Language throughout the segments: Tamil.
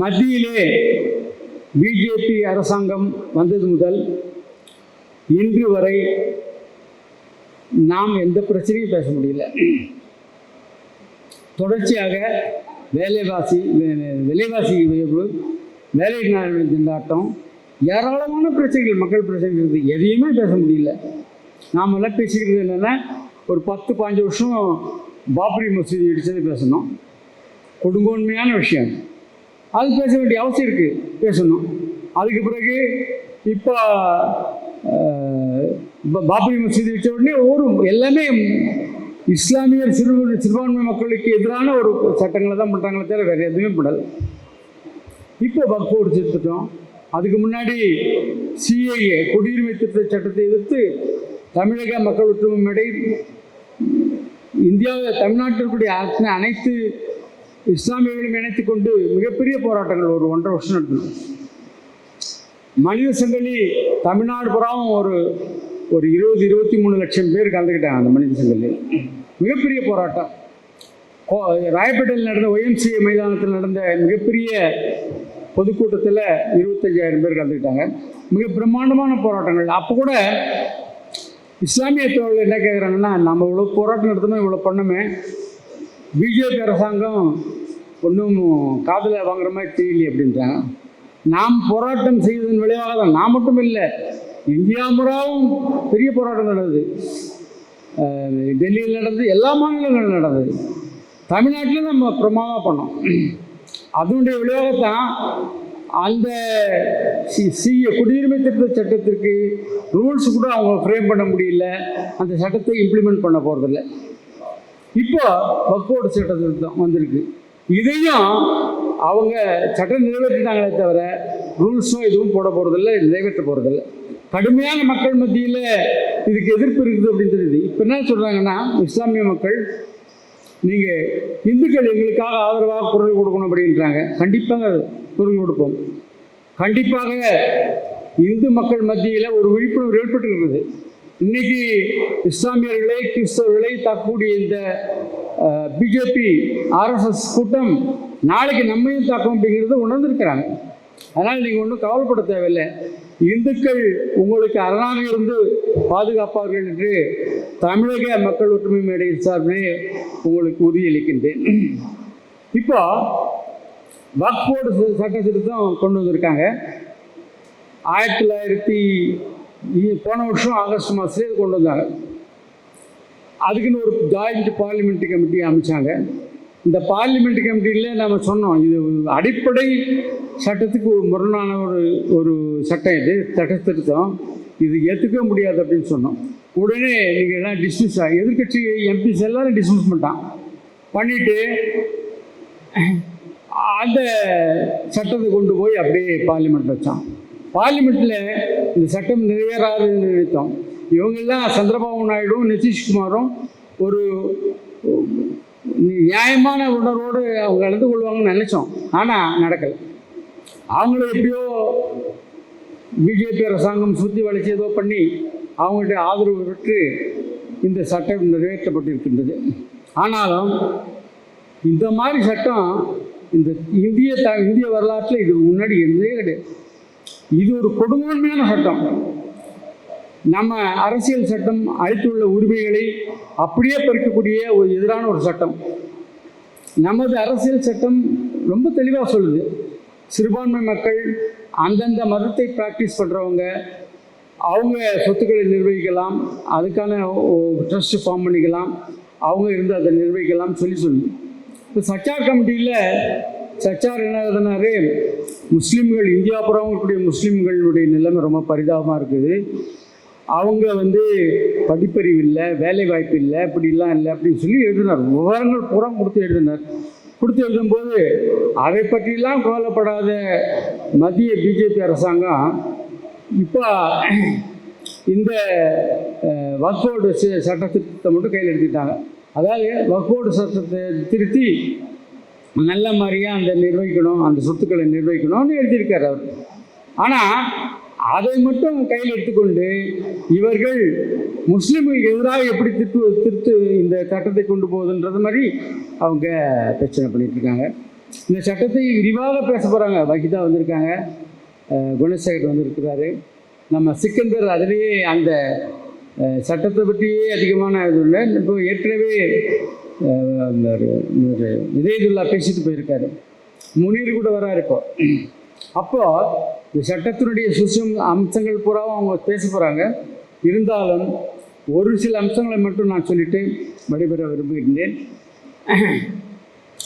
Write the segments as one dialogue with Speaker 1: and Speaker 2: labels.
Speaker 1: மத்தியிலே பிஜேபி அரசாங்கம் வந்தது முதல் இன்று வரை நாம் எந்த பிரச்சனையும் பேச முடியல. தொடர்ச்சியாக வேலைவாசி விலைவாசி உயர்வு வேலை நாள் திண்டாட்டம் ஏராளமான பிரச்சனைகள் மக்கள் பிரச்சனைகள் எதையுமே பேச முடியல. நாம் எல்லாம் பேசிக்கிறது என்னென்னா ஒரு பத்து பாஞ்சு வருஷம் பாப்ரி மசூதி இடிச்சது பேசணும். கொடுங்கோன்மையான விஷயம். அது பேச வேண்டிய அவசியம் இருக்குது பேசணும். அதுக்கு பிறகு இப்போ பாபரி ப- மசூதி வச்ச உடனே ஒரு எல்லாமே இஸ்லாமியர் சிறு சிறுபான்மை மக்களுக்கு எதிரான ஒரு சட்டங்களை தான் பண்ணுறாங்களே தவிர வேறு எதுவுமே பண்ணல இப்போ வக்ஃபோர்டு திருத்தம் அதுக்கு முன்னாடி சிஐஏ குடியுரிமை திருத்த சட்டத்தை எதிர்த்து தமிழக மக்கள் ஒற்றுமை மேடை இந்தியாவில் தமிழ்நாட்டிற்குடைய அனைத்து இஸ்லாமியர்களும் இணைத்துக் கொண்டு மிகப்பெரிய போராட்டங்கள் ஒரு ஒன்றரை வருஷம் நடத்தணும் மனித சங்கலி தமிழ்நாடு புறாவும் ஒரு ஒரு இருபது இருபத்தி மூணு லட்சம் பேர் கலந்துக்கிட்டாங்க அந்த மனித சங்கலி மிகப்பெரிய போராட்டம். கோ- ராயப்பேட்டையில் நடந்த ஒய்எம்சிஏ மைதானத்தில் நடந்த மிகப்பெரிய பொதுக்கூட்டத்தில் இருபத்தஞ்சாயிரம் பேர் கலந்துக்கிட்டாங்க. மிக பிரம்மாண்டமான போராட்டங்கள். அப்போ கூட இஸ்லாமிய தோழர்கள் என்ன கேட்குறாங்கன்னா நம்ம இவ்வளோ போராட்டம் நடத்தணும் இவ்வளோ பண்ணோமே. பிஜேபி அரசாங்கம் ஒன்றும் காதில் வாங்குற மாதிரி தெரியலையே அப்படின்றாங்க நாம் போராட்டம் செய்வதன் விளைவாக தான். நான் மட்டும் இல்லை இந்தியா முறாவும் பெரிய போராட்டம் நடந்தது. டெல்லியில் நடந்தது எல்லா மாநிலங்களும் நடந்தது. தமிழ்நாட்டில் நம்ம பிரமாதமாக பண்ணோம். அதனுடைய விளைவாகத்தான் அந்த சி சிஏ குடியுரிமை திருத்த சட்டத்திற்கு ரூல்ஸ் கூட அவங்க ஃப்ரேம் பண்ண முடியல. அந்த சட்டத்தை இம்ப்ளிமெண்ட் பண்ண போகிறதில்ல இப்போ வக்கோடு சட்டத்திருத்தம் வந்திருக்கு. இதையும் அவங்க சட்டம் நிறைவேற்றிட்டாங்களே தவிர ரூல்ஸும் எதுவும் போட போகிறதில்ல நிறைவேற்ற போகிறதில்ல கடுமையான மக்கள் மத்தியில் இதுக்கு எதிர்ப்பு இருக்குது அப்படின்னு தெரியுது. இப்போ என்ன சொல்கிறாங்கன்னா இஸ்லாமிய மக்கள் நீங்கள் இந்துக்கள் எங்களுக்காக ஆதரவாக குரல் கொடுக்கணும் அப்படின்றாங்க. கண்டிப்பாக குரல் கொடுப்போம். கண்டிப்பாக இந்து மக்கள் மத்தியில் ஒரு விழிப்புணர்வு ஏற்பட்டு இருக்குது இன்னைக்கு இஸ்லாமியர்களை கிறிஸ்தவர்களை தாக்கக்கூடிய இந்த பிஜேபி ஆர்எஸ்எஸ் கூட்டம் நாளைக்கு நம்மையும் தாக்கும் அப்படிங்கிறத உணர்ந்திருக்கிறாங்க. அதனால் நீங்கள் ஒன்றும் கவலைப்பட தேவையில்லை. இந்துக்கள் உங்களுக்கு அரணாக இருந்து பாதுகாப்பார்கள் என்று தமிழக மக்கள் ஒற்றுமை மேடையில் சார்பிலே உங்களுக்கு உறுதியளிக்கின்றேன். இப்போ வக்ஃபோர்டு சட்ட திருத்தம் கொண்டு வந்திருக்காங்க. ஆயிரத்தி தொள்ளாயிரத்தி போன வருஷம் ஆகஸ்ட் மாதத்துலேயே இது கொண்டு வந்தாங்க. அதுக்குன்னு ஒரு ஜாயிண்ட் பார்லிமெண்ட் கமிட்டி அமைச்சாங்க. இந்த பார்லிமெண்ட் கமிட்டியில் நம்ம சொன்னோம் இது அடிப்படை சட்டத்துக்கு ஒரு முரணான ஒரு ஒரு சட்டம் இது சட்ட திருத்தம் இது ஏற்றுக்க முடியாது அப்படின்னு சொன்னோம். உடனே நீங்கள் எல்லாம் டிஸ்மிஸ் ஆகி எதிர்கட்சி எம்பிஸ் எல்லாரும் டிஸ்மிஸ் பண்ணிட்டான் பண்ணிவிட்டு அந்த சட்டத்தை கொண்டு போய் அப்படியே பார்லிமெண்ட் வச்சான் பார்லிமெண்ட்டில் இந்த சட்டம் நிறைவேறாதுன்னு நினைத்தோம். இவங்கெல்லாம் சந்திரபாபு நாயுடும் நிதிஷ்குமாரும் ஒரு நியாயமான உணர்வோடு அவங்க நடந்து கொள்வாங்கன்னு நினச்சோம். ஆனால் நடக்கலை. அவங்கள எப்படியோ பிஜேபி அரசாங்கம் சுற்றி வளைச்சி ஏதோ பண்ணி அவங்கள்ட்ட ஆதரவு பெற்று இந்த சட்டம் நிறைவேற்றப்பட்டிருக்கின்றது. ஆனாலும் இந்த மாதிரி சட்டம் இந்த இந்திய த இந்திய வரலாற்றில் இது முன்னாடி இருந்ததே கிடையாது. இது ஒரு கொடுமையான சட்டம். நம்ம அரசியல் சட்டம் அளித்துள்ள உரிமைகளை அப்படியே பறிக்கக்கூடிய ஒரு எதிரான ஒரு சட்டம். நமது அரசியல் சட்டம் ரொம்ப தெளிவாக சொல்லுது. சிறுபான்மை மக்கள் அந்தந்த மதத்தை ப்ராக்டிஸ் பண்ணுறவங்க அவங்க சொத்துக்களை நிர்வகிக்கலாம் அதுக்கான ட்ரஸ்ட் ஃபார்ம் பண்ணிக்கலாம் அவங்க இருந்து அதை நிர்வகிக்கலாம் சொல்லி சொல்லுது. இப்போ சச்சார் கமிட்டியில் சச்சார் என்ன எழுதினாரு? முஸ்லீம்கள் இந்தியா புறம் இருக்கக்கூடிய முஸ்லீம்களுடைய நிலைமை ரொம்ப பரிதாபமாக இருக்குது. அவங்க வந்து படிப்பறிவு இல்லை வேலை வாய்ப்பு இல்லை இப்படிலாம் இல்லை அப்படின்னு சொல்லி எழுதினார். விவரங்கள் பூரா கொடுத்து எழுதினார். கொடுத்து எழுதும்போது அதை பற்றிலாம் கவலைப்படாத மத்திய பிஜேபி அரசாங்கம் இப்போ இந்த வக்ஃபோர்டு சட்ட திருத்தத்தை மட்டும் கையில் எடுத்துக்கிட்டாங்க. அதாவது வக்ஃபோர்டு சட்டத்தை திருத்தி நல்ல மாதிரியாக அந்த நிர்வகிக்கணும் அந்த சொத்துக்களை நிர்வகிக்கணும்னு எழுதியிருக்கார் அவர். ஆனால் அதை மட்டும் கையில் எடுத்துக்கொண்டு இவர்கள் முஸ்லீம்களுக்கு எதிராக எப்படி திருத்து திருத்து இந்த சட்டத்தை கொண்டு போகுதுன்றது மாதிரி அவங்க பிரச்சனை பண்ணிட்டு இருக்காங்க இந்த சட்டத்தை விரிவாக பேச போகிறாங்க வகிதா வந்திருக்காங்க குணசேகர் வந்திருக்கிறாரு. நம்ம சிக்கந்தர் அதிலேயே அந்த சட்டத்தை பற்றியே அதிகமான இது இல்லை. இப்போ ஏற்கனவே ஒரு- இதயதுல்லா பேசிட்டு போயிருக்காரு. முனீர் கூட வரா இப்போ. அப்போ இந்த சட்டத்தினுடைய சுசம் அம்சங்கள் பூராவும் அவங்க பேச போகிறாங்க இருந்தாலும் ஒரு சில அம்சங்களை மட்டும் நான் சொல்லிட்டு விடைபெற விரும்புகின்றேன்.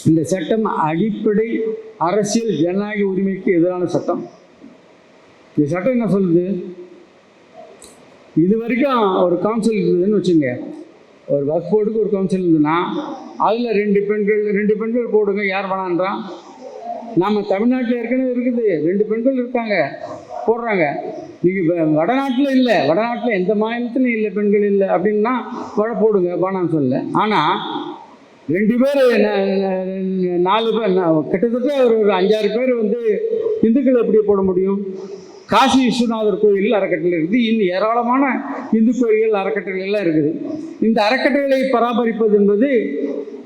Speaker 1: இந்த சட்டம் அடிப்படை அரசியல் ஜனநாயக உரிமைக்கு எதிரான சட்டம். இந்த சட்டம் என்ன சொல்லுது? இது வரைக்கும் ஒரு கவுன்சில் இருக்குதுன்னு வச்சுங்க ஒரு வக்ஃப் போர்டுக்கு ஒரு கவுன்சில் இருந்ததுன்னா அதில் ரெண்டு பெண்கள் ரெண்டு பெண்கள் போடுங்க யார் வேணான்றான் நம்ம தமிழ்நாட்டில் ஏற்கனவே இருக்குது. ரெண்டு பெண்கள் இருக்காங்க போடுறாங்க. நீங்கள் வடநாட்டில் இல்லை வடநாட்டில் எந்த மாநிலத்திலும் இல்லை பெண்கள் இல்லை அப்படின்னா வட போடுங்க வேணாம்னு சொல்ல ஆனால் ரெண்டு பேர் நாலு பேர் கிட்டத்தட்ட ஒரு அஞ்சாறு பேர் வந்து இந்துக்கள் எப்படி போட முடியும்? காசி விஸ்வநாதர் கோயில் அறக்கட்டளை இருக்குது. இன்னும் ஏராளமான இந்து கோயில்கள் அறக்கட்டளை எல்லாம் இருக்குது. இந்த அறக்கட்டளைகளை பராமரிப்பது என்பது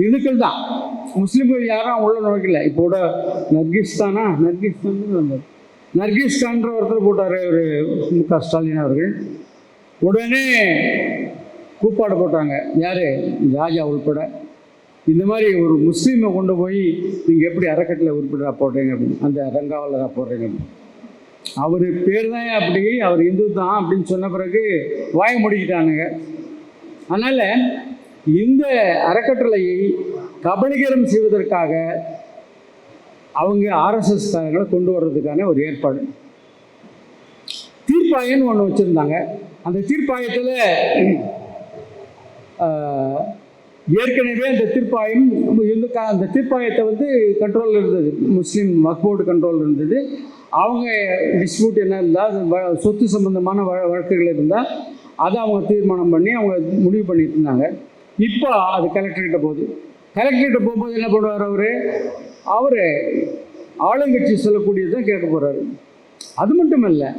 Speaker 1: இந்துக்கள் தான். முஸ்லீம்கள் யாரும் உள்ள நோக்கல இப்போ கூட நர்கிஸ் தானா? நர்கிஸ் வந்தார். நர்கிஸ் கான்ற ஒருத்தர் போட்டார் ஒரு மு க ஸ்டாலின் அவர்கள். உடனே கூப்பாடு போட்டாங்க. யார்? ராஜா உள்பட. இந்த மாதிரி ஒரு முஸ்லீமை கொண்டு போய் நீங்கள் எப்படி அறக்கட்டளை உறுப்பினராக போடுறீங்க அப்படின்னு. அந்த ரங்காவலராக போடுறீங்க அப்படின்னு. அவர் பேர் தான் அப்படி அவர் இந்து தான் அப்படின்னு சொன்ன பிறகு வாய முடிக்கிட்டானுங்க. அதனால் இந்த அறக்கட்டளையை கபலீகரம் செய்வதற்காக அவங்க ஆர்எஸ்எஸ் காரர்களை கொண்டு வர்றதுக்கான ஒரு ஏற்பாடு. தீர்ப்பாயம்னு ஒன்று வச்சுருந்தாங்க. அந்த தீர்ப்பாயத்தில் ஏற்கனவே அந்த தீர்ப்பாயம் இந்த கா அந்த தீர்ப்பாயத்தை வந்து கண்ட்ரோலில் இருந்தது. முஸ்லீம் வக்போர்டு கண்ட்ரோல் இருந்தது. அவங்க டிஸ்பியூட் என்ன இருந்தால் அது வ- சொத்து சம்பந்தமான வழ வழக்குகள் இருந்தால் அதை அவங்க தீர்மானம் பண்ணி அவங்க முடிவு பண்ணிட்டு இருந்தாங்க. இப்போ அது கலெக்டர்கிட்ட போகுது. கலெக்டர்கிட்ட போகும்போது என்ன பண்ணுவார் அவர்? அவர் ஆளுங்கட்சி சொல்லக்கூடியது தான் கேட்க போகிறாரு அது மட்டும் இல்லை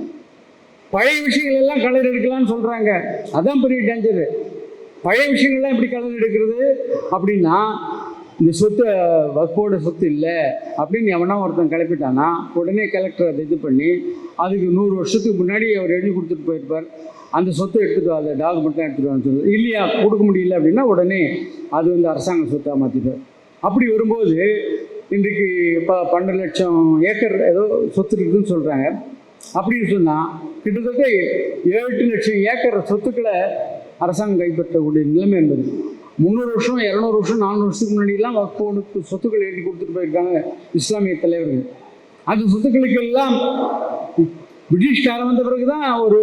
Speaker 1: பழைய விஷயங்கள் எல்லாம் கலர் எடுக்கலாம்னு சொல்கிறாங்க அதான் பெரிய டேஞ்சரு பழைய விஷயங்கள்லாம் எப்படி கலர் எடுக்கிறது? அப்படின்னா இந்த சொத்து வகுப்போட சொத்து இல்லை அப்படின்னு எவனா ஒருத்தன் கிளப்பிட்டானா உடனே கலெக்டர் அதை இது பண்ணி அதுக்கு நூறு வருஷத்துக்கு முன்னாடி அவர் எழுதி கொடுத்துட்டு போயிருப்பார். அந்த சொத்தை எடுத்துகிட்டு அந்த டாக்குமெண்ட் தான் எடுத்துட்டு இல்லையா கொடுக்க முடியல அப்படின்னா உடனே அது வந்து அரசாங்க சொத்தாக மாற்றிட்டார் அப்படி வரும்போது இன்றைக்கு ப பன்னெண்டு லட்சம் ஏக்கர் ஏதோ சொத்து இருக்குதுன்னு சொல்கிறாங்க அப்படின்னு சொன்னால் கிட்டத்தட்ட ஏழு எட்டு லட்சம் ஏக்கர் சொத்துக்களை அரசாங்கம் கைப்பற்றக்கூடிய நிலைமை என்பது முந்நூறு வருஷம் இரநூறு வருஷம் நானூறு வருஷத்துக்கு முன்னாடிலாம் வக்ஃபோனுக்கு சொத்துக்கள் எழுதி கொடுத்துட்டு போயிருக்காங்க இஸ்லாமிய தலைவர்கள். அந்த சொத்துக்களுக்கு எல்லாம் பிரிட்டிஷ்காரன் வந்த பிறகு தான் ஒரு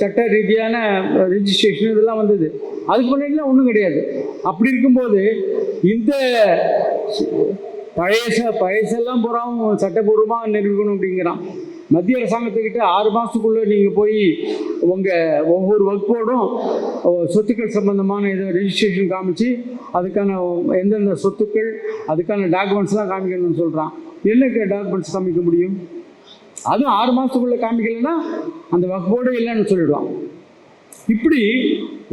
Speaker 1: சட்ட ரீதியான ரெஜிஸ்ட்ரேஷன் இதெல்லாம் வந்தது. அதுக்கு முன்னாடிலாம் ஒன்றும் கிடையாது. அப்படி இருக்கும்போது இந்த பழைய பழையசெல்லாம் பூராவும் சட்டபூர்வமாக நிரூபிக்கணும் அப்படிங்கிறான். மத்திய அரசாங்கத்துக்கிட்ட ஆறு மாதத்துக்குள்ளே நீங்கள் போய் உங்கள் ஒவ்வொரு வகுப்போடும் சொத்துக்கள் சம்பந்தமான இதை ரெஜிஸ்ட்ரேஷன் காமிச்சு அதுக்கான எந்தெந்த சொத்துக்கள் அதுக்கான டாக்குமெண்ட்ஸ்லாம் காமிக்கணும்னு சொல்கிறான் என்னக்கு டாக்குமெண்ட்ஸ் காமிக்க முடியும்? அதுவும் ஆறு மாதத்துக்குள்ளே காமிக்கலைன்னா அந்த வகுப்போடு இல்லைன்னு சொல்லிடுவான். இப்படி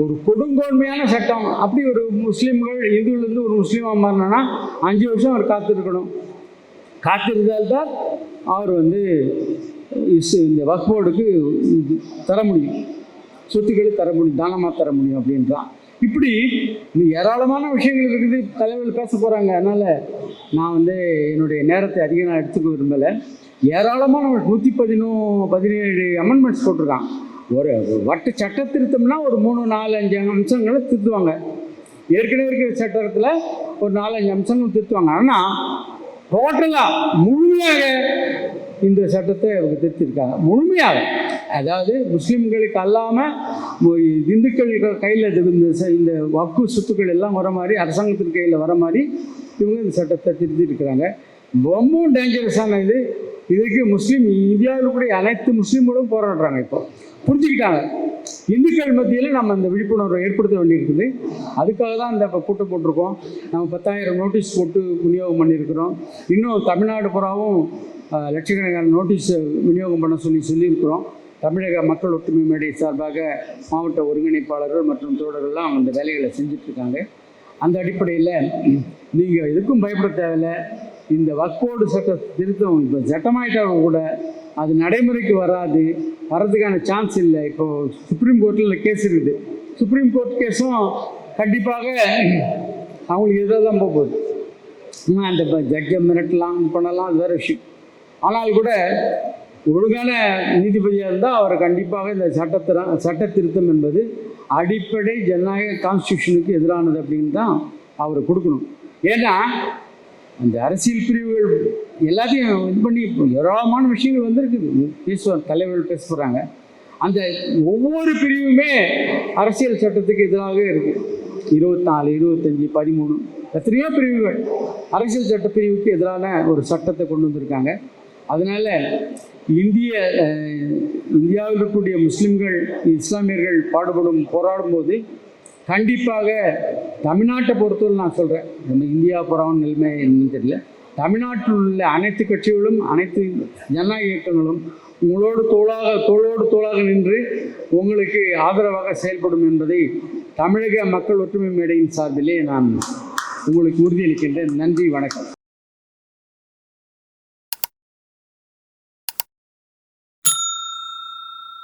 Speaker 1: ஒரு கொடுங்கோன்மையான சட்டம் அப்படி ஒரு முஸ்லீம்கள் இந்துலேருந்து ஒரு முஸ்லீமாக மாறினா அஞ்சு வருஷம் அவர் காத்திருக்கணும். காத்திருந்தால்தான் அவர் வந்து இந்த இந்த வக்போர்டுக்கு தர முடியும். சொத்துக்களை தர முடியும் தானமாக தர முடியும் அப்படின்றான். இப்படி ஏராளமான விஷயங்கள் இருக்குது. தலைவர்கள் பேச போகிறாங்க அதனால் நான் வந்து என்னுடைய நேரத்தை அதிகம் நான் எடுத்துக்க விரும்பலை. ஏராளமான நூற்றி பதினோ பதினேழு அமெண்ட்மெண்ட்ஸ் போட்டிருக்கான். ஒரு ஒரு வட்ட சட்ட திருத்தம்னா ஒரு மூணு நாலு அஞ்சு அம்சங்களை திருத்துவாங்க. ஏற்கனவே இருக்கிற சட்டத்தில் ஒரு நாலஞ்சு அம்சங்கள் திருத்துவாங்க. ஆனால் டோட்டலாக முழுமையாக இந்த சட்டத்தை அவங்க திருத்திருக்காங்க. முழுமையாக. அதாவது முஸ்லீம்களுக்கு அல்லாமல் இந்துக்கள் கையில் இந்த ச- இந்த வக்கு சொத்துக்கள் எல்லாம் வர மாதிரி அரசாங்கத்தின் கையில் வர மாதிரி இவங்க இந்த சட்டத்தை திருத்திருக்கிறாங்க. ரொம்பவும் டேஞ்சரஸான இது. இதுக்கு முஸ்லீம் இந்தியாவில் கூட அனைத்து முஸ்லீம்களும் போராடுறாங்க இப்போ. புரிஞ்சுக்கிட்டாங்க. இந்துக்கள் மத்தியில் நம்ம இந்த விழிப்புணர்வை ஏற்படுத்த வேண்டியிருக்குது. அதுக்காக தான் இந்த இப்போ கூட்டம் போட்டிருக்கோம். நம்ம பத்தாயிரம் நோட்டீஸ் போட்டு விநியோகம் பண்ணியிருக்கிறோம். இன்னும் தமிழ்நாடு புறாவும் லட்சக்கணக்கான நோட்டீஸை விநியோகம் பண்ண சொல்லி சொல்லியிருக்கிறோம். தமிழக மக்கள் ஒற்றுமை மேடை சார்பாக மாவட்ட ஒருங்கிணைப்பாளர்கள் மற்றும் தோழர்கள்லாம் அந்த வேலைகளை செஞ்சிட்ருக்காங்க. அந்த அடிப்படையில் நீங்கள் எதுக்கும் பயப்பட தேவையில்லை. இந்த வக்கோடு சட்ட திருத்தம் இப்போ சட்டமாயிட்டாலும் கூட அது நடைமுறைக்கு வராது. வர்றதுக்கான சான்ஸ் இல்லை. இப்போ சுப்ரீம் கோர்ட்டில் கேஸ் இருக்குது. சுப்ரீம் கோர்ட் கேஸும் கண்டிப்பாக அவங்களுக்கு இதாக தான் போக போகுது அந்த ஜட்ஜை மிரட்டலாம் பண்ணலாம் அது வேறு விஷயம். ஆனால் கூட ஒழுங்கான நீதிபதியாக இருந்தால் அவர் கண்டிப்பாக இந்த சட்டத்திற சட்ட திருத்தம் என்பது அடிப்படை ஜனநாயக கான்ஸ்டியூஷனுக்கு எதிரானது அப்படின்னு தான் அவர் கொடுக்கணும். ஏன்னா அந்த அரசியல் பிரிவுகள் எல்லாத்தையும் இது பண்ணி ஏராளமான விஷயங்கள் வந்திருக்குது பேசுவார் தலைவர்கள் பேச போகிறாங்க அந்த ஒவ்வொரு பிரிவுமே அரசியல் சட்டத்துக்கு எதிராக இருக்குது இருபத்தாலு இருபத்தஞ்சி பதிமூணு எத்தனையோ பிரிவுகள் அரசியல் சட்ட பிரிவுக்கு எதிரான ஒரு சட்டத்தை கொண்டு வந்திருக்காங்க. அதனால் இந்திய இந்தியாவில் இருக்கக்கூடிய முஸ்லிம்கள் இஸ்லாமியர்கள் பாடுபடும் போராடும்போது கண்டிப்பாக தமிழ்நாட்டை பொறுத்தவரை நான் சொல்கிறேன் நம்ம இந்தியா புறம் நிலைமை என்னன்னு தெரியல. தமிழ்நாட்டில் உள்ள அனைத்து கட்சிகளும் அனைத்து ஜனநாயக இயக்கங்களும் உங்களோடு தோளாக தோளோடு தோளாக நின்று உங்களுக்கு ஆதரவாக செயல்படும் என்பதை தமிழக மக்கள் ஒற்றுமை மேடையின் சார்பிலே நான் உங்களுக்கு உறுதியளிக்கின்றேன். நன்றி வணக்கம்.